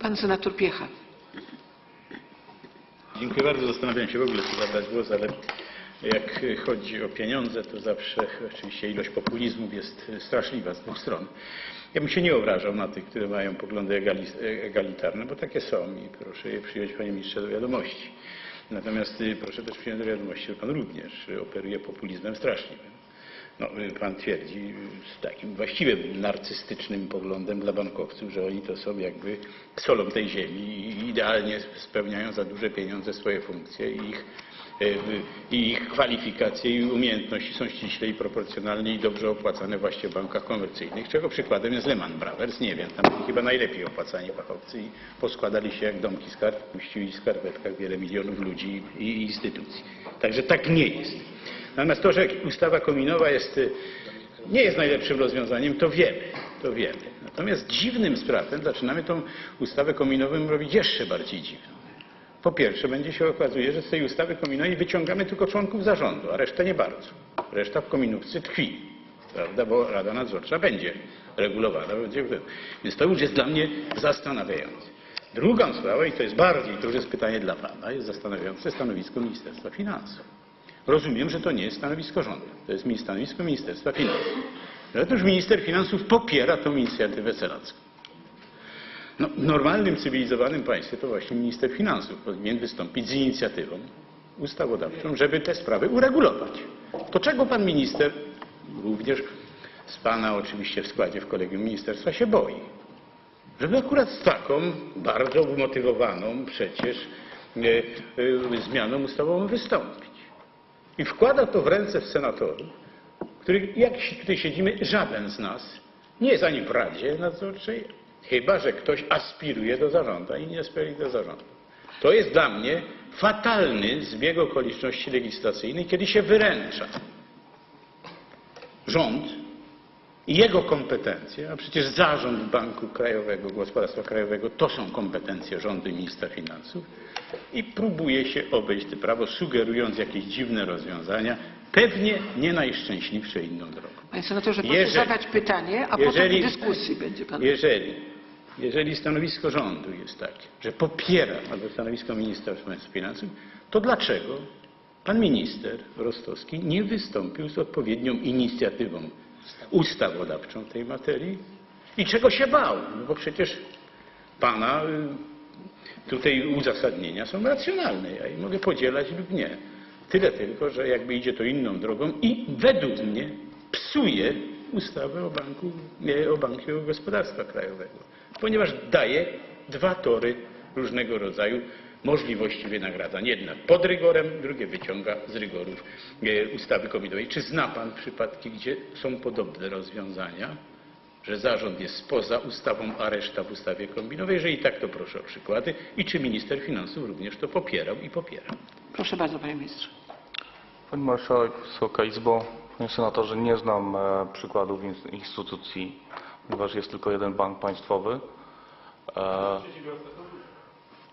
Pan senator Piecha. Dziękuję bardzo. Zastanawiałem się w ogóle, czy zabrać głos, ale jak chodzi o pieniądze, to zawsze oczywiście ilość populizmów jest straszliwa z dwóch stron. Ja bym się nie obrażał na tych, które mają poglądy egali- egalitarne, bo takie są i proszę je przyjąć, panie ministrze, do wiadomości. Natomiast proszę też przyjąć do wiadomości, że pan również operuje populizmem straszliwym. No, y, pan twierdzi y, z takim właściwym narcystycznym poglądem dla bankowców, że oni to są jakby solą tej ziemi i idealnie spełniają za duże pieniądze swoje funkcje i ich, y, i ich kwalifikacje i umiejętności są ściśle i proporcjonalnie i dobrze opłacane właśnie w bankach komercyjnych, czego przykładem jest Lehman Brothers. Nie wiem, tam chyba najlepiej opłacani fachowcy i poskładali się jak domki skarb, puścili w skarpetkach wiele milionów ludzi i instytucji. Także tak nie jest. Natomiast to, że ustawa kominowa jest, y, nie jest najlepszym rozwiązaniem, to wiemy, to wiemy. Natomiast dziwnym sprawem zaczynamy tą ustawę kominową robić jeszcze bardziej dziwną. Po pierwsze, będzie się okazuje, że z tej ustawy kominowej wyciągamy tylko członków zarządu, a resztę nie bardzo. Reszta w kominówce tkwi, prawda, bo Rada Nadzorcza będzie regulowana. Będzie, więc to już jest dla mnie zastanawiające. Drugą sprawą, i to jest bardziej, jest pytanie dla Pana, jest zastanawiające stanowisko Ministerstwa Finansów. Rozumiem, że to nie jest stanowisko rządu, to jest stanowisko Ministerstwa Finansów. Otóż minister finansów popiera tą inicjatywę senacką. No, w normalnym, cywilizowanym państwie to właśnie minister finansów powinien wystąpić z inicjatywą ustawodawczą, żeby te sprawy uregulować. To czego pan minister, również z pana oczywiście w składzie w kolegium ministerstwa, się boi? Żeby akurat z taką bardzo umotywowaną przecież e, e, zmianą ustawową wystąpić. I wkłada to w ręce senatorów, których, jak tutaj siedzimy, żaden z nas nie jest ani w Radzie Nadzorczej, chyba że ktoś aspiruje do zarządu, a inni aspirują do zarządu. To jest dla mnie fatalny zbieg okoliczności legislacyjnych, kiedy się wyręcza rząd i jego kompetencje, a przecież zarząd Banku Krajowego, Gospodarstwa Krajowego to są kompetencje rządu i ministra finansów i próbuje się obejść to prawo, sugerując jakieś dziwne rozwiązania, pewnie nie najszczęśliwsze inną drogą. Panie senatorze, proszę Jeżeli- zadać pytanie, a jeżeli- potem dyskusji będzie pan. Jeżeli, jeżeli stanowisko rządu jest takie, że popiera, albo stanowisko Ministerstwa Finansów, to dlaczego pan minister Rostowski nie wystąpił z odpowiednią inicjatywą ustawodawczą tej materii i czego się bał? No bo przecież pana y, tutaj uzasadnienia są racjonalne. Ja je mogę podzielać lub nie. Tyle tylko, że jakby idzie to inną drogą i według mnie psuje ustawę o banku, nie, o Banku Gospodarstwa Krajowego, ponieważ daje dwa tory różnego rodzaju możliwości wynagradzania. Jedna pod rygorem, drugie wyciąga z rygorów e, ustawy kominowej. Czy zna Pan przypadki, gdzie są podobne rozwiązania? że zarząd jest poza ustawą, a reszta w ustawie kombinowej. Jeżeli tak, to proszę o przykłady. I czy minister finansów również to popierał i popiera? Proszę bardzo, panie ministrze. Pani Marszałek, Wysoka Izbo, Panie Senatorze, nie znam e, przykładów ins- instytucji, ponieważ jest tylko jeden bank państwowy. E,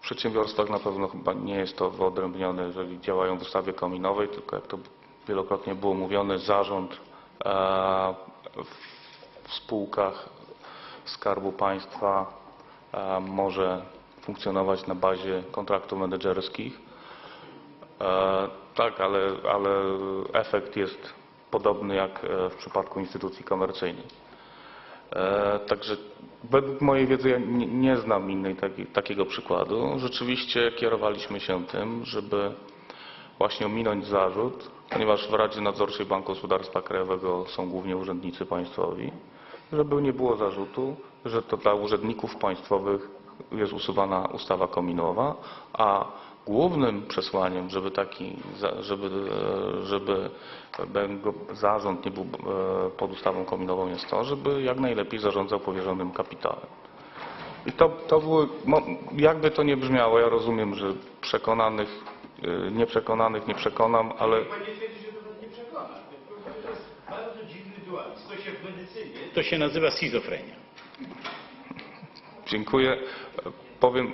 przedsiębiorstwach na pewno chyba nie jest to wyodrębnione, jeżeli działają w ustawie kominowej, tylko jak to wielokrotnie było mówione, zarząd e, w spółkach Skarbu Państwa e, może funkcjonować na bazie kontraktów menedżerskich. E, Tak, ale, ale efekt jest podobny jak w przypadku instytucji komercyjnej. E, Także według mojej wiedzy ja nie, znam innej taki, takiego przykładu. Rzeczywiście kierowaliśmy się tym, żeby właśnie ominąć zarzut, ponieważ w Radzie Nadzorczej Banku Gospodarstwa Krajowego są głównie urzędnicy państwowi, żeby nie było zarzutu, że to dla urzędników państwowych jest usuwana ustawa kominowa, a głównym przesłaniem, żeby taki, żeby, e, żeby zarząd nie był e, pod ustawą kominową jest to, żeby jak najlepiej zarządzał powierzonym kapitałem. I to, to były, jakby to nie brzmiało, ja rozumiem, że przekonanych, e, nieprzekonanych nie przekonam, ale Pan nie twierdzi, że to pan nie przekona. To jest bardzo dziwny dualizm. To się w medycynie... To się nazywa schizofrenia. Dziękuję. Powiem,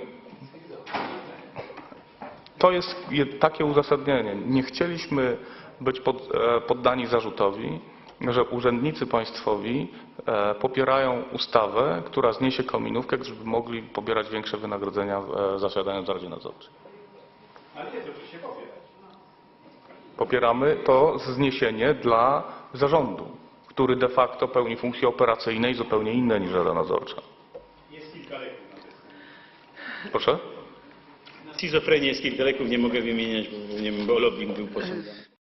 to jest je- takie uzasadnienie. Nie chcieliśmy być pod, e, poddani zarzutowi, że urzędnicy państwowi e, popierają ustawę, która zniesie kominówkę, żeby mogli pobierać większe wynagrodzenia e, zasiadając w Radzie Nadzorczej. Ale nie, to oczywiście powie. Popieramy to zniesienie dla zarządu, który de facto pełni funkcje operacyjne i zupełnie inne niż Rada Nadzorcza. Jest kilka leków na to. Proszę? Schizofrenię jest kilka leków, nie mogę wymieniać, bo, nie wiem, bo lobbying był posądzony.